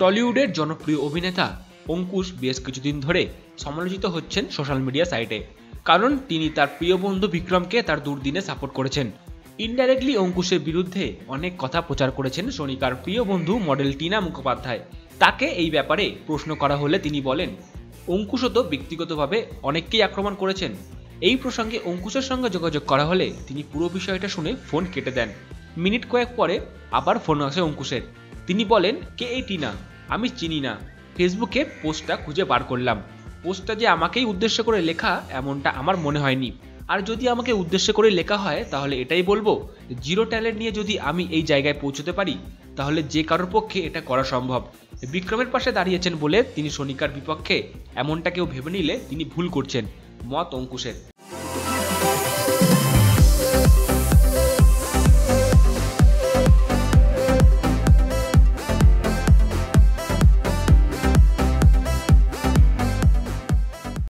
টলিউডের জনপ্রিয় অভিনেতা অঙ্কুশ বেশ কিছুদিন ধরে সমালোচিত হচ্ছেন সোশ্যাল মিডিয়া সাইটে। কারণ তিনি তার প্রিয় বন্ধু বিক্রমকে তার দুর্দিনে সাপোর্ট করেছেন। ইনডাইরেক্টলি অঙ্কুশের বিরুদ্ধে অনেক কথা প্রচার করেছেন সোনিকার প্রিয় বন্ধু মডেল টিনা মুখোপাধ্যায়। তাকে এই ব্যাপারে প্রশ্ন করা হলে তিনি বলেন, অঙ্কুশও তো ব্যক্তিগতভাবে অনেককেই আক্রমণ করেছেন। এই প্রসঙ্গে অঙ্কুশের সঙ্গে যোগাযোগ করা হলে তিনি পুরো বিষয়টা শুনে ফোন কেটে দেন। মিনিট কয়েক পরে আবার ফোন আসে অঙ্কুশের। তিনি বলেন, কে এই টিনা আমি চিনি না। ফেসবুকে পোস্টটা খুঁজে বার করলাম। পোস্টটা যে আমাকেই উদ্দেশ্য করে লেখা, এমনটা আমার মনে হয়নি। আর যদি আমাকে উদ্দেশ্য করে লেখা হয়, তাহলে এটাই বলব, জিরো ট্যালেন্ট নিয়ে যদি আমি এই জায়গায় পৌঁছতে পারি, তাহলে যে কারোর পক্ষে এটা করা সম্ভব। বিক্রমের পাশে দাঁড়িয়েছেন বলে তিনি সোনিকার বিপক্ষে, এমনটা কেউ ভেবে নিলে তিনি ভুল করছেন, মত অঙ্কুশের।